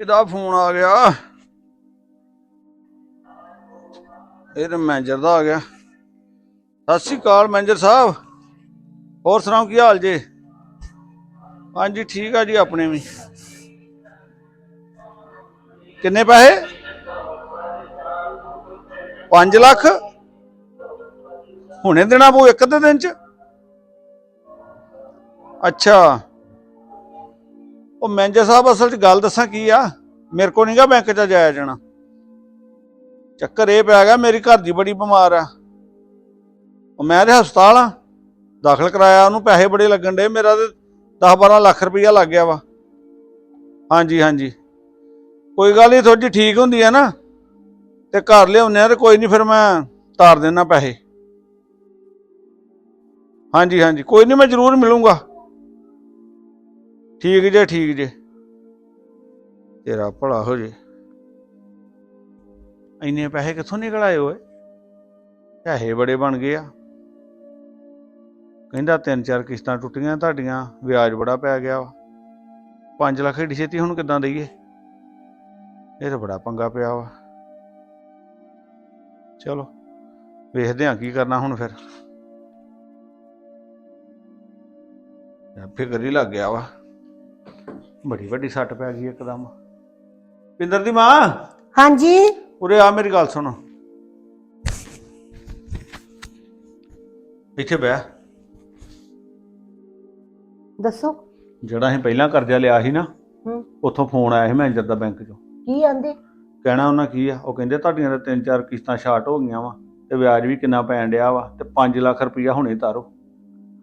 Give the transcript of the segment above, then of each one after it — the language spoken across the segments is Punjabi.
ਕਿਹਦਾ ਫੋਨ ਆ ਗਿਆ। ਇਹ ਤਾਂ ਮੈਨੇਜਰ ਦਾ ਆ ਗਿਆ। ਸਤਿ ਸ਼੍ਰੀ ਅਕਾਲ ਮੈਨੇਜਰ ਸਾਹਿਬ। ਹੋਰ ਸੁਣਾਓ, ਕੀ ਹਾਲ ਜੇ? ਹਾਂਜੀ, ਠੀਕ ਆ ਜੀ, ਆਪਣੇ ਵੀ। ਕਿੰਨੇ ਪੈਸੇ? 5 ਲੱਖ? ਹੁਣੇ ਦੇਣਾ ਪਊ ਇੱਕ ਅੱਧੇ ਦਿਨ ਚ? ਅੱਛਾ। ਉਹ ਮੈਨੇਜਰ ਸਾਹਿਬ, ਅਸਲ 'ਚ ਗੱਲ ਦੱਸਾਂ ਕੀ ਆ? ਮੇਰੇ ਕੋ ਨਹੀਂਗਾ ਬੈਂਕ 'ਚ ਜਾਇਆ ਜਾਣਾ। ਚੱਕਰ ਇਹ ਪੈ ਗਿਆ ਮੇਰੀ ਘਰ ਦੀ ਬੜੀ ਬਿਮਾਰ ਆ। ਉਹ ਮੈਂ ਤੇ ਹਸਪਤਾਲ ਆ, ਦਾਖਲ ਕਰਾਇਆ, ਉਹਨੂੰ ਪੈਸੇ ਬੜੇ ਲੱਗਣ ਡੇ ਮੇਰਾ ਤੇ 10 12 ਲੱਖ ਰੁਪਈਆ ਲੱਗ ਗਿਆ ਵਾ। ਹਾਂਜੀ ਹਾਂਜੀ। ਕੋਈ ਗੱਲ ਨਹੀਂ ਥੋੜੀ ਠੀਕ ਹੁੰਦੀ ਆ ਨਾ, ਤੇ ਘਰ ਲਿਆਉਂਦੇ ਆ ਤੇ ਕੋਈ ਨਹੀਂ ਫਿਰ ਮੈਂ ਤਾਰ ਦੇਣਾ ਪੈਸੇ। ਹਾਂਜੀ ਹਾਂਜੀ। ਕੋਈ ਨਹੀਂ ਮੈਂ ਜ਼ਰੂਰ ਮਿਲੂੰਗਾ। ਠੀਕ ਜੇ ਠੀਕ ਜੇ। ਤੇਰਾ ਭਲਾ ਹੋ ਜੇ। ਇੰਨੇ ਪੈਸੇ ਕਿੱਥੋਂ ਨਿਕਲ ਆਏ ਓਏ? ਪੈਸੇ ਬੜੇ ਬਣ ਗਏ ਆ। ਕਹਿੰਦਾ ਤਿੰਨ ਚਾਰ ਕਿਸ਼ਤਾਂ ਟੁੱਟੀਆਂ, ਤੁਹਾਡੀਆਂ ਵਿਆਜ ਬੜਾ ਪੈ ਗਿਆ ਵਾ। 5 ਲੱਖ ਏਡੀ ਛੇਤੀ ਹੁਣ ਕਿੱਦਾਂ ਦਈਏ? ਇਹ ਤਾਂ ਬੜਾ ਪੰਗਾ ਪਿਆ ਵਾ। ਚਲੋ, ਵੇਖਦੇ ਹਾਂ ਕੀ ਕਰਨਾ ਹੁਣ ਫਿਰ। ਫਿਕਰ ਹੀ ਲੱਗ ਗਿਆ ਵਾ। ਬੜੀ ਵੱਡੀ ਸੱਟ ਪੈ ਗਈ ਇੱਕਦਮ। ਪਿੰਦਰ ਦੀ ਮਾਂ? ਹਾਂਜੀ। ਉਰੇ ਆ ਮੇਰੀ ਗੱਲ ਸੁਣ। ਇੱਥੇ ਬਹਿ। ਦੱਸੋ। ਜਿਹੜਾ ਅਸੀਂ ਪਹਿਲਾਂ ਕਰਜ਼ਾ ਲਿਆ ਸੀ ਨਾ ਹੂੰ। ਉੱਥੋਂ ਫੋਨ ਆਇਆ ਸੀ ਮੈਨੇਜਰ ਦਾ ਬੈਂਕ ਚੋਂ। ਕੀ ਆਂਦੇ? ਕਹਿਣਾ ਉਹਨਾਂ ਕੀ ਆ? ਉਹ ਕਹਿੰਦੇ ਤੁਹਾਡੀਆਂ ਤਾਂ ਤਿੰਨ ਚਾਰ ਕਿਸ਼ਤਾਂ ਸ਼ਾਰਟ ਹੋ ਗਈਆਂ ਵਾ ਤੇ ਵਿਆਜ ਵੀ ਕਿੰਨਾ ਪੈਣ ਡਿਆ ਵਾ ਤੇ 5 ਲੱਖ ਰੁਪਈਆ ਹੁਣੇ ਤਾਰੋ।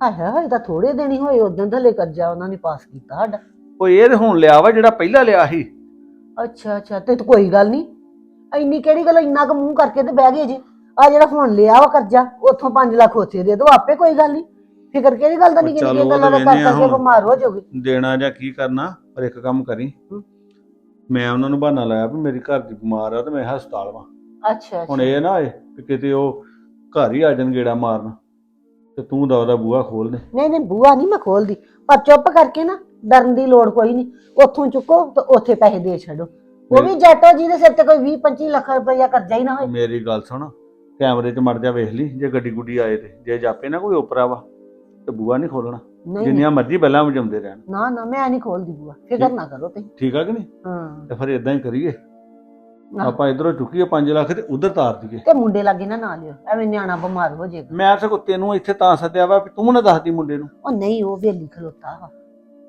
ਹਾਏ ਹਾਏ ਤਾਂ ਥੋੜੇ ਦਿਨ ਹੀ ਹੋਏ ਉਦੋਂ ਥਲੇ ਕਰਜ਼ਾ ਉਹਨਾਂ ਨੇ ਪਾਸ ਕੀਤਾ ਸਾਡਾ। ਉਹ ਇਹ ਹੁਣ ਲਿਆ ਵਾ ਜਿਹੜਾ ਪਹਿਲਾਂ ਲਿਆ ਸੀ। ਅੱਛਾ ਅੱਛਾ ਤੇ ਕੋਈ ਗੱਲ ਨਹੀਂ ਇੰਨੀ ਕਿਹੜੀ ਗੱਲ ਇੰਨਾ ਕੁ ਮੂੰਹ ਕਰਕੇ ਤੇ ਬਹਿ ਗਏ ਜੀ। ਆ ਜਿਹੜਾ ਹੁਣ ਲਿਆ ਵਾ ਕਰਜ਼ਾ ਉੱਥੋਂ 5 ਲੱਖ ਉੱਥੇ ਦੇ ਦੋ ਆਪੇ ਕੋਈ ਗੱਲ ਨਹੀਂ ਫਿਕਰ ਕਿਹੜੀ ਗੱਲ ਦਾ ਨਹੀਂ ਚੱਲ ਕਿੰਨੀ ਉਹ ਗੱਲਾਂ ਦਾ ਕਰ ਵੇਖਦੇ ਆ ਕਰਕੇ ਹੁਣ। ਬਿਮਾਰ ਹੋ ਜਾਓਗੇ। ਦੇਣਾ ਜਾਂ ਕੀ ਕਰਨਾ ਪਰ ਇੱਕ ਕੰਮ ਕਰੀ। ਮੈਂ ਉਹਨਾਂ ਨੂੰ ਬਹਾਨਾ ਲਾਇਆ ਵੀ ਮੇਰੀ ਘਰ ਦੀ ਬਿਮਾਰ ਆ ਤੇ ਮੈਂ ਹਸਪਤਾਲ ਵਾਂ। ਅੱਛਾ ਹੁਣ ਅੱਛਾ ਇਹ ਨਾ ਹੋਏ ਕਿ ਕਿਤੇ ਉਹ ਘਰ ਹੀ ਆ ਜਾਣ ਗੇੜਾ ਮਾਰਨ। ਤੇ ਤੂੰ ਦਾ ਉਹਦਾ ਬੂਹਾ ਖੋਲ ਦੇ। ਨਹੀਂ ਨਹੀਂ ਬੂਆ ਨਹੀਂ ਮੈਂ ਖੋਲਦੀ। ਪਰ ਚੁੱਪ ਕਰਕੇ ਨਾ ਡਰਨ ਦੀ ਲੋੜ ਕੋਈ ਨਹੀਂ। ਉੱਥੋਂ ਚੁੱਕੋ ਤੇ ਉੱਥੇ ਪੈਸੇ ਦੇ ਛੱਡੋ। ਉਹ ਵੀ ਜੱਟੋ ਜਿਹਦੇ ਸਿਰ ਤੇ ਕੋਈ 20 25 ਲੱਖ ਰੁਪਇਆ ਕਰਜ਼ਾ ਹੀ ਨਾ ਹੋਏ। ਮੇਰੀ ਗੱਲ ਸੁਣ ਕੈਮਰੇ 'ਚ ਮੜ ਜਾ ਵੇਖ ਲਈ ਜੇ ਗੱਡੀ ਗੁੱਡੀ ਆਏ ਤੇ। ਜੇ ਜਾਪੇ ਨਾ ਕੋਈ ਓਪਰਾ ਵਾ ਤੇ ਬੂਹਾ ਨਹੀਂ ਖੋਲਣਾ। ਨਹੀਂ ਜਿੰਨੀਆਂ ਮਰਜ਼ੀ ਬੈਲਾਂ ਵਜਾਉਂਦੇ ਰਹਿਣ। ਨਾ ਨਾ ਮੈਂ ਨਹੀਂ ਖੋਲਦੀ ਬੂਆ। ਫਿਕਰ ਨਾ ਕਰੋ ਤੁਸੀਂ। ਠੀਕ ਆ ਕਿ ਨਹੀਂ? ਹਾਂ। ਤੇ ਫਿਰ ਇਦਾਂ ਹੀ ਕਰੀਏ। ਆਪਾਂ ਇਧਰੋਂ ਚੁੱਕੀਏ 5 ਲੱਖ ਤੇ ਉਧਰ ਤਾਰ ਦਈਏ। ਤੇ ਮੁੰਡੇ ਲਾਗੇ ਨਾ ਨਾ ਲਿਓ। ਐਵੇਂ ਨਿਆਣਾ ਬਿਮਾਰ ਹੋ ਜਾਏਗਾ ਮੈਂ ਸਗੋਂ ਤੈਨੂੰ ਇੱਥੇ ਤਾਂ ਸੱਦਿਆ ਵਾ ਵੀ ਤੂੰ ਨਾ ਦੱਸਦੀ ਮੁੰਡੇ ਨੂੰ। ਉਹ ਨਹੀਂ ਉਹ ਵੇਲੀ ਖਲੋਤਾ ਵਾ।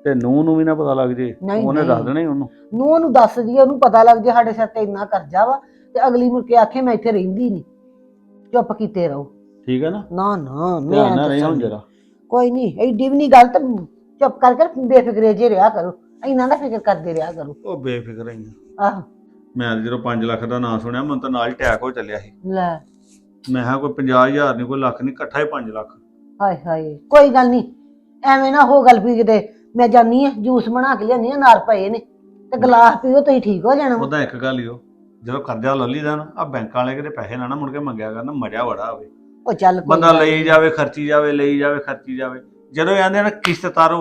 ਤੇ ਨੂੰ ਨੂੰ ਵੀ ਨਾ ਪਤਾ ਲੱਗ ਜੇ ਨਹੀਂ, ਉਹਨੇ ਨਹੀਂ। ਦੱਸ ਦੇਣਾ ਹੀ ਉਹਨੂੰ। ਨੂੰ ਉਹਨੂੰ ਦੱਸ ਦਈਏ ਉਹਨੂੰ ਪਤਾ ਲੱਗ ਜੇ ਸਾਡੇ ਸਿਰ ਤੇ ਇੰਨਾ ਕਰਜ਼ਾ ਵਾ ਤੇ ਅਗਲੀ ਮੁੜ ਕੇ ਆਖੇ ਮੈਂ ਇੱਥੇ ਰਹਿੰਦੀ ਨਹੀਂ ਚੁੱਪ ਕੀਤੇ ਰਹੋ। ਠੀਕ ਹੈ ਨਾ? ਨਾ ਨਾ ਮੈਂ ਧਿਆਨ ਨਾਲ ਰਹੀ ਹੁਣ ਦੱਸਾਂਗੀ। ਜਰਾ। ਕੋਈ ਨਹੀਂ ਐਡੀ ਵੀ ਨਹੀਂ ਗੱਲ ਤਾਂ ਚੁੱਪ ਕਰਕੇ ਬੇਫਿਕਰੇ ਜੇ ਰਿਹਾ ਕਰੋ ਇੰਨਾ ਦਾ ਫਿਕਰ ਕਰਦੇ ਰਿਹਾ ਕਰੋ। ਉਹ ਬੇਫਿਕਰ ਹੀ ਆਹ। ਮੈਂ ਤਾਂ ਜਦੋਂ 5 ਲੱਖ ਦਾ ਨਾਂ ਸੁਣਿਆ ਮੈਨੂੰ ਤਾਂ ਨਾਲ ਹੀ ਅਟੈਕ ਹੋ ਚੱਲਿਆ ਸੀ। ਲੈ। ਮੈਂ ਕਿਹਾ ਕੋਈ 50000 ਨਹੀਂ ਕੋਈ ਲੱਖ ਨਹੀਂ ਇਕੱਠਾ ਹੀ 5 ਲੱਖ। ਹਾਏ ਹਾਏ ਕੋਈ ਗੱਲ ਨਹੀਂ ਐਵੇਂ ਨਾ ਹੋ ਗੱਲ ਵੀ ਕਿਤੇ ਮੈਂ ਜਾਨੀ ਆ ਜੂਸ ਬਣਾ ਕੇ ਲਿਆਨੀ ਆ ਨਾਲ ਪਏ ਨੇ ਤੇ ਗਲਾਸ ਪੀਓ ਤੁਸੀਂ ਠੀਕ ਹੋ ਜਾਣਾ ਵਾ। ਉਹਦਾ ਇੱਕ ਗੱਲ ਹੀ ਉਹ ਜਦੋਂ ਕਰਜ਼ਾ ਲੈ ਲਈਦਾ ਨਾ ਆ ਬੈਂਕਾਂ ਵਾਲੇ ਕਿਤੇ ਪੈਸੇ ਨਾ ਨਾ ਮੁੜ ਕੇ ਮੰਗਿਆ ਕਰਨਾ ਮਜ਼ਾ ਬੜਾ ਆਵੇ ਉਹ ਚੱਲ ਕੋਈ ਬੰਦਾ ਗੱਲ ਲਈ ਜਾਵੇ ਖਰਚੀ ਜਾਵੇ ਲਈ ਜਾਵੇ ਖਰਚੀ ਜਾਵੇ ਜਦੋਂ ਇਹ ਆਂਦੇ ਨਾ ਕਿਸ਼ਤ ਤਾਰੋ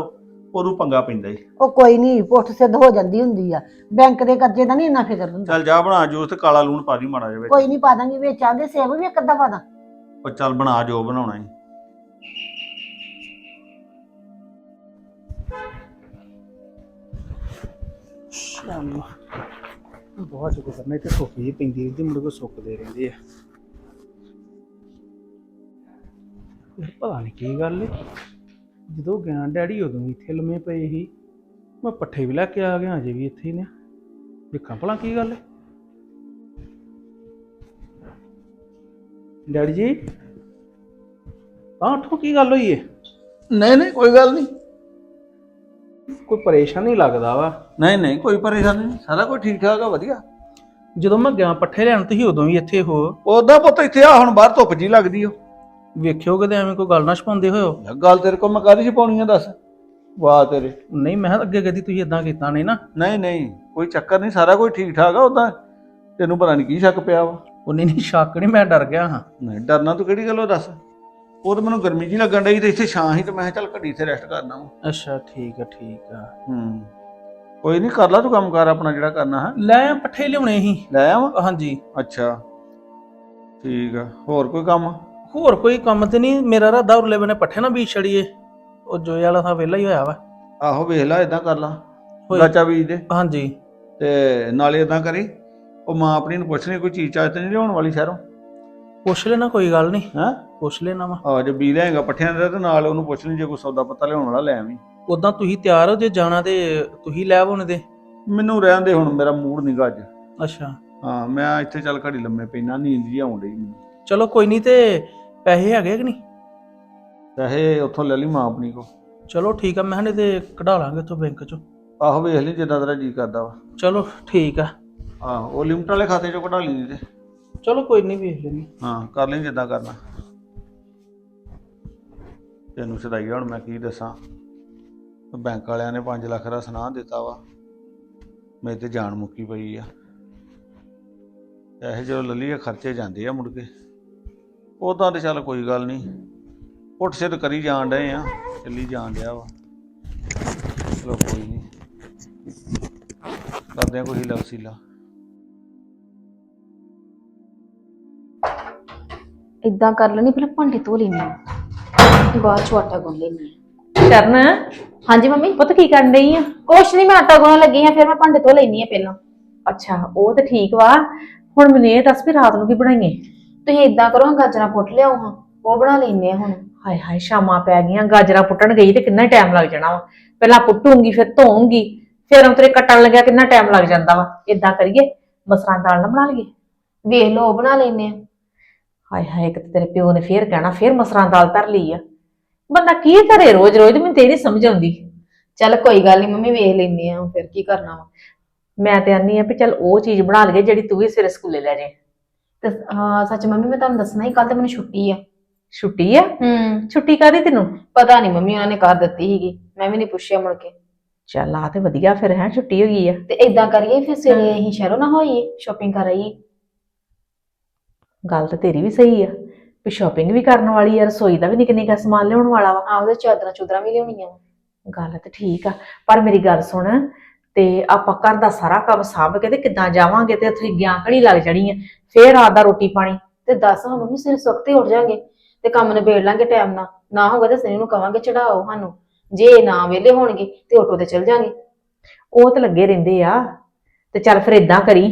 ਉਹਨੂੰ ਪੰਗਾ ਪੈਂਦਾ ਹੀ ਉਹ ਕੋਈ ਨਹੀਂ ਪੁੱਠ ਸਿੱਧ ਹੋ ਜਾਂਦੀ ਹੁੰਦੀ ਆ। ਬੈਂਕ ਦੇ ਕਰਜ਼ੇ ਦਾ ਨਹੀਂ ਇੰਨਾ ਫਿਕਰ ਹੁੰਦਾ। ਚੱਲ ਜਾ ਬਣਾ ਜੂਸ ਤੇ ਕਾਲਾ ਲੂਣ ਪਾ ਦੀ ਮਾੜਾ ਜਿਹਾ ਵਿੱਚ। ਕੋਈ ਨਹੀਂ ਪਾ ਦਾਂਗੇ ਵਿੱਚ ਆਂਦੇ ਸੇਬ ਵੀ ਇੱਕ ਅੱਧਾ ਪਾ ਦਾਂ। ਉਹ ਚੱਲ ਬਣਾ ਜੋ ਬਣਾਉਣਾ ਹੀ ਸ਼ਾਮ ਬਹੁਤ ਸ਼ੁਕਰ ਕਰਨਾ ਇੱਥੇ ਸੁੱਕ ਜੀ ਪੈਂਦੀ ਰਹਿੰਦੀ ਮੁੜ ਕੇ ਸੁੱਕਦੇ ਰਹਿੰਦੇ ਆ। ਇਹ ਪਤਾ ਨਹੀਂ ਕੀ ਗੱਲ ਏ। ਜਦੋਂ ਗਿਆ ਡੈਡੀ, ਉਦੋਂ ਇੱਥੇ ਲੰਮੇ ਪਏ ਸੀ। ਮੈਂ ਪੱਠੇ ਵੀ ਲੈ ਕੇ ਆ ਗਿਆ, ਅਜੇ ਵੀ ਇੱਥੇ ਹੀ ਨੇ। ਵੇਖਾਂ ਭਲਾ ਕੀ ਗੱਲ ਏ। ਡੈਡੀ ਜੀ, ਆਹ ਉੱਠੋ, ਕੀ ਗੱਲ ਹੋਈ ਏ? ਨਹੀਂ ਨਹੀਂ, ਕੋਈ ਗੱਲ ਨਹੀਂ। ਕੋਈ ਪਰੇਸ਼ਾਨੀ ਲੱਗਦਾ ਵਾ? ਨਹੀਂ ਨਹੀਂ ਕੋਈ ਪਰੇਸ਼ਾਨੀ ਨਹੀਂ। ਸਾਰਾ ਕੁਝ ਠੀਕ ਠਾਕ ਆ ਵਧੀਆ। ਜਦੋਂ ਮੈਂ ਗਿਆ ਪੱਠੇ ਲੈਣ ਤੁਸੀਂ ਉਦੋਂ ਵੀ ਇੱਥੇ ਹੋ। ਉਹਦਾ ਪੁੱਤ ਇੱਥੇ ਆ ਹੁਣ ਬਾਹਰ ਧੁੱਪ ਜੀ ਲੱਗਦੀ ਓ ਵੇਖਿਓ ਕਿਤੇ ਐਵੇਂ ਕੋਈ ਗੱਲ ਨਾ ਛਪਾਉਂਦੇ ਹੋਇਓ। ਗੱਲ ਤੇਰੇ ਕੋਲ ਮੈਂ ਕਾਹਦੀ ਸੀ ਪਾਉਣੀ ਆ ਦੱਸ। ਵਾਹ ਤੇਰੇ। ਨਹੀਂ ਮੈਂ ਕਿਹਾ ਅੱਗੇ ਕਦੀ ਤੁਸੀਂ ਇਦਾਂ ਕੀਤਾ ਨਹੀਂ ਨਾ। ਨਹੀਂ ਨਹੀਂ ਕੋਈ ਚੱਕਰ ਨਹੀਂ ਸਾਰਾ ਕੁਝ ਠੀਕ ਠਾਕ ਆ ਉਦਾਂ ਤੈਨੂੰ ਪਤਾ ਨਹੀਂ ਕੀ ਸ਼ੱਕ ਪਿਆ ਵਾ। ਉਹ ਨਹੀਂ ਨਹੀਂ ਸ਼ੱਕ ਨਹੀਂ ਮੈਂ ਡਰ ਗਿਆ ਹਾਂ। ਨਹੀਂ ਡਰਨਾ ਤੂੰ ਕਿਹੜੀ ਗੱਲੋਂ ਦੱਸ? ਉਹ ਤਾਂ ਮੈਨੂੰ ਗਰਮੀ ਜੀ ਲੱਗਣ ਡਈ ਤੇ ਇੱਥੇ ਛਾਂ ਸੀ ਤੇ ਮੈਂ ਕਿਹਾ ਚੱਲ ਘੜੀ ਇੱਥੇ ਰੈਸਟ ਕਰਨਾ ਵਾ। ਅੱਛਾ ਠੀਕ ਆ ਠੀਕ ਆ। ਹੂੰ। ਕੋਈ ਨਹੀਂ ਕਰ ਲਾ ਤੂੰ ਕੰਮ ਕਰ ਆਪਣਾ ਜਿਹੜਾ ਕਰਨਾ ਹੈ। ਲੈ ਆ ਪੱਠੇ ਲਿਆਉਣੇ ਸੀ। ਲੈ ਆਵਾਂ? ਹਾਂਜੀ। ਅੱਛਾ। ਠੀਕ ਆ। ਹੋਰ ਕੋਈ ਕੰਮ? ਹੋਰ ਕੋਈ ਕੰਮ ਤੇ ਨਹੀਂ ਮੇਰਾ ਰਾਦਾ ਉਰਲੇ ਬਨੇ ਪੱਠੇ ਨਾ ਬੀਜ ਛੜੀਏ। ਉਹ ਜੋਏ ਵਾਲਾ ਤਾਂ ਵਿਹਲਾ ਹੀ ਹੋਇਆ ਵਾ। ਆਹੋ ਵੇਖ ਲੈ ਇਦਾਂ ਕਰ ਲਾ। ਹੋਈ- ਗਾਚਾ ਬੀਜ ਦੇ। ਹਾਂਜੀ। ਤੇ ਨਾਲੇ ਇਦਾਂ ਕਰੀ ਉਹ ਮਾਂ ਆਪਣੀ ਨੂੰ ਪੁੱਛ ਲਈ ਕੋਈ ਚੀਜ਼ ਚਾਹ ਤੇ ਨਹੀਂ ਲਿਆਉਣ ਵਾਲੀ ਸ਼ਹਿਰੋਂ। ਪੁੱਛ ਲੈਣਾ ਕੋਈ ਗੱਲ ਨਹੀਂ ਹੈਂ? ਪੁੱਛ ਲੈਣਾ ਵਾ। ਆ ਜੇ ਬੀ ਲੈਂਗਾ ਪੱਠਿਆਂ ਦਾ ਤੇ ਨਾਲ ਉਹਨੂੰ ਪੁੱਛ ਲਈ ਜੇ ਕੋਈ ਸੌਦਾ ਪੱਤਾ ਲਿਆਉਣ ਵਾਲਾ ਲੈ ਆਵੀਂ। ਉਦਾਂ ਤੁਸੀਂ ਤਿਆਰ ਹੋ ਜੇ ਜਾਣਾ ਤੇ ਤੁਸੀਂ ਲੈ ਆਵੋ ਦੇ ਮੈਨੂੰ ਰਹਿਣ ਦੇ ਹੁਣ ਮੇਰਾ ਮੂਡ ਨਹੀਂ ਅੱਜ। ਅੱਛਾ। ਹਾਂ ਮੈਂ ਇੱਥੇ ਚੱਲ ਘੜੀ ਲੰਮੇ ਪੈਣਾ ਨੀਂਦ ਜੀ ਆਉਣ ਡਈ ਮੈਨੂੰ। ਚਲੋ ਕੋਈ ਨਹੀਂ ਤੇ ਪੈਸੇ ਹੈਗੇ ਕਿ ਨਹੀਂ ਚਾਹੇ ਉੱਥੋਂ ਲੈ ਲਈ ਮਾਂ ਆਪਣੀ ਕੋ ਚਲੋ ਠੀਕ ਆ ਮੈਂ ਨਹੀਂ ਤੇ ਕਢਾ ਲਾਂਗੇ ਉੱਥੋਂ ਬੈਂਕ ਚੋਂ। ਆਹੋ ਵੇਖ ਲਈ ਜਿੱਦਾਂ ਤੇਰਾ ਜੀ ਕਰਦਾ ਵਾ। ਚਲੋ ਠੀਕ ਆ। ਆਹੋ ਉਹ ਲਿਮਟ ਵਾਲੇ ਖਾਤੇ ਚੋਂ ਕਢਾ ਲਈ ਤੇ। ਚਲੋ ਕੋਈ ਨਹੀਂ ਵੇਖ ਲੈਣੀ ਹਾਂ ਕਰ ਲਈ ਜਿੱਦਾਂ ਕਰਨਾ। ਤੈਨੂੰ ਸਦਾਈ ਹੁਣ ਮੈਂ ਕੀ ਦੱਸਾਂ? ਬੈਂਕ ਵਾਲਿਆਂ ਨੇ 5 ਲੱਖ ਦਾ ਸੁਨਾਹ ਦਿੱਤਾ ਵਾ। ਮੇਰੇ ਤੇ ਜਾਨ ਮੁੱਕੀ ਪਈ ਆ। ਇਹ ਜਦੋਂ ਲੱਲੀਏ ਖਰਚੇ ਜਾਂਦੇ ਆ ਮੁੜ ਕੇ। ਉਦਾਂ ਤੇ ਚੱਲ ਕੋਈ ਗੱਲ ਨਹੀਂ। ਉੱਠ ਸਿੱਧ ਕਰੀ ਜਾਣ ਡਏ ਆ। ਚੱਲੀ ਜਾਣ ਡਿਆ ਵਾ। ਚਲੋ ਕੋਈ ਨਹੀਂ। ਕਰਦੇ ਆ ਕੋਈ ਹੀਲਾ ਵਸੀਲਾ। ਇਦਾਂ ਕਰ ਲੈਣੀ, ਪਹਿਲਾਂ ਭਾਂਡੇ ਧੋ ਲੈਣੀ ਬਾਅਦ ਚ ਆਟਾ ਗੁੰਨ ਲੈਣੀ ਕਰਨ? ਹਾਂਜੀ ਮੰਮੀ। ਪੁੱਤ ਕੀ ਕਰਨ ਡਈ ਆ? ਕੁਛ ਨਹੀਂ ਮੈਂ ਆਟਾ ਗੁੰਨਣ ਲੱਗੀ ਆ ਫਿਰ ਮੈਂ ਭਾਂਡੇ ਧੋ ਲੈਣੀ ਆ ਪਹਿਲਾਂ। ਅੱਛਾ ਉਹ ਤੇ ਠੀਕ ਵਾ। ਹੁਣ ਮੈਨੂੰ ਇਹ ਦੱਸ ਵੀ ਰਾਤ ਨੂੰ ਕੀ ਬਣਾਈਏ? ਤੁਸੀਂ ਇਦਾਂ ਕਰੋ ਗਾਜਰਾਂ ਪੁੱਟ ਲਿਆਓ ਹਾਂ। ਉਹ ਬਣਾ ਲੈਣੇ ਆ ਹੁਣ। ਹਾਏ ਹਾਏ ਸ਼ਾਮਾਂ ਪੈ ਗਈਆਂ ਗਾਜਰਾਂ ਪੁੱਟਣ ਗਈ ਤੇ ਕਿੰਨਾ ਟਾਈਮ ਲੱਗ ਜਾਣਾ ਵਾ। ਪਹਿਲਾਂ ਪੁੱਟੂੰਗੀ ਫਿਰ ਧੋਉਂਗੀ ਫਿਰ ਉਤਰੇ ਕੱਟਣ ਲੱਗਿਆ ਕਿੰਨਾ ਟਾਈਮ ਲੱਗ ਜਾਂਦਾ ਵਾ। ਇਦਾਂ ਕਰੀਏ ਮਸਰਾਂ ਦਾਲ ਨਾ ਬਣਾ ਲਈਏ। ਵੇਖ ਲਓ ਉਹ ਬਣਾ ਲੈਣੇ ਆ। ਹਾਏ ਹਾਏ ਇੱਕ ਤੇ ਤੇਰੇ ਪਿਓ ਨੇ ਫੇਰ ਕਹਿਣਾ ਫੇਰ ਮਸਰਾਂ ਦਾਲ ਧਰ ਲਈ ਆ। ਬੰਦਾ ਕੀ ਕਰੇ ਰੋਜ਼ ਰੋਜ਼ ਮੈਨੂੰ ਤੇ ਇਹ ਨੀ ਸਮਝ ਆਉਂਦੀ। ਚੱਲ ਕੋਈ ਗੱਲ ਨਹੀਂ ਮੰਮੀ ਵੇਖ ਲੈਣੇ ਆ ਫਿਰ ਕੀ ਕਰਨਾ ਵਾ। ਮੈਂ ਤੇ ਆਨੀ ਆ ਵੀ ਚੱਲ ਉਹ ਚੀਜ਼ ਬਣਾ ਲਈਏ ਜਿਹੜੀ ਤੂੰ ਵੀ ਸਵੇਰੇ ਸਕੂਲੇ ਲੈ ਜਾਏ। ਤੇ ਹਾਂ ਸੱਚ ਮੰਮੀ ਮੈਂ ਤੁਹਾਨੂੰ ਦੱਸਣਾ ਹੀ ਕੱਲ ਤੇ ਮੈਨੂੰ ਛੁੱਟੀ ਆ। ਛੁੱਟੀ ਆ? ਹੂੰ। ਛੁੱਟੀ ਕਾਦੀ ਤੈਨੂੰ? ਪਤਾ ਨਹੀਂ ਮੰਮੀ ਉਹਨਾਂ ਨੇ ਕਰ ਦਿੱਤੀ ਸੀਗੀ ਮੈਂ ਵੀ ਨਹੀਂ ਪੁੱਛਿਆ ਮੁੜ ਕੇ। ਚੱਲ ਆ ਤੇ ਵਧੀਆ ਫਿਰ ਹੈ ਛੁੱਟੀ ਹੋ ਗਈ ਆ। ਤੇ ਇਦਾਂ ਕਰੀਏ ਫਿਰ ਸਵੇਰੇ ਅਸੀਂ ਸ਼ਹਿਰੋਂ ਨਾ ਹੋਈਏ ਸ਼ਾਪਿੰਗ ਕਰ ਆਈਏ। ਗੱਲ ਤਾਂ ਤੇਰੀ ਵੀ ਸਹੀ ਆ। ਵੀ ਸ਼ਾਪਿੰਗ ਵੀ ਕਰਨ ਵਾਲੀ ਆ ਰਸੋਈ ਦਾ ਵੀ ਨਿੱਕਾ ਨਿੱਕਾ ਸਮਾਨ ਲਿਆਉਣ ਵਾਲਾ ਵਾ। ਆਹ ਉਹਦੇ ਚਾਦਰਾਂ ਚੁਦਰਾਂ ਵੀ ਲਿਆਉਣੀਆਂ ਵਾ। ਗੱਲ ਤਾਂ ਠੀਕ ਆ ਪਰ ਮੇਰੀ ਗੱਲ ਸੁਣ ਤੇ ਆਪਾਂ ਘਰ ਦਾ ਸਾਰਾ ਕੰਮ ਸਾਂਭ ਕੇ ਤੇ ਕਿੱਦਾਂ ਜਾਵਾਂਗੇ ਤੇ ਉੱਥੇ ਗਿਆ ਘੜੀ ਲੱਗ ਜਾਣੀ ਆ ਫੇਰ ਰਾਤ ਦਾ ਰੋਟੀ ਪਾਣੀ। ਤੇ ਦੱਸ ਹਾਂ ਮੰਮੀ ਸਵੇਰੇ ਸੁੱਤੇ ਉੱਠ ਜਾਾਂਗੇ ਤੇ ਕੰਮ ਨਿਬੇੜ ਲਾਂਗੇ ਟਾਈਮ ਨਾਲ। ਨਾ ਹੋਗਾ ਤੇ ਸਨੀ ਨੂੰ ਕਵਾਂਗੇ ਚੜਾਓ ਸਾਨੂੰ। ਜੇ ਨਾ ਵਿਹਲੇ ਹੋਣਗੇ ਤੇ ਆਟੋ ਤੇ ਚਲ ਜਾਾਂਗੇ। ਉਹ ਤੇ ਲੱਗੇ ਰਹਿੰਦੇ ਆ ਤੇ ਚੱਲ ਫਿਰ ਇਦਾਂ ਕਰੀ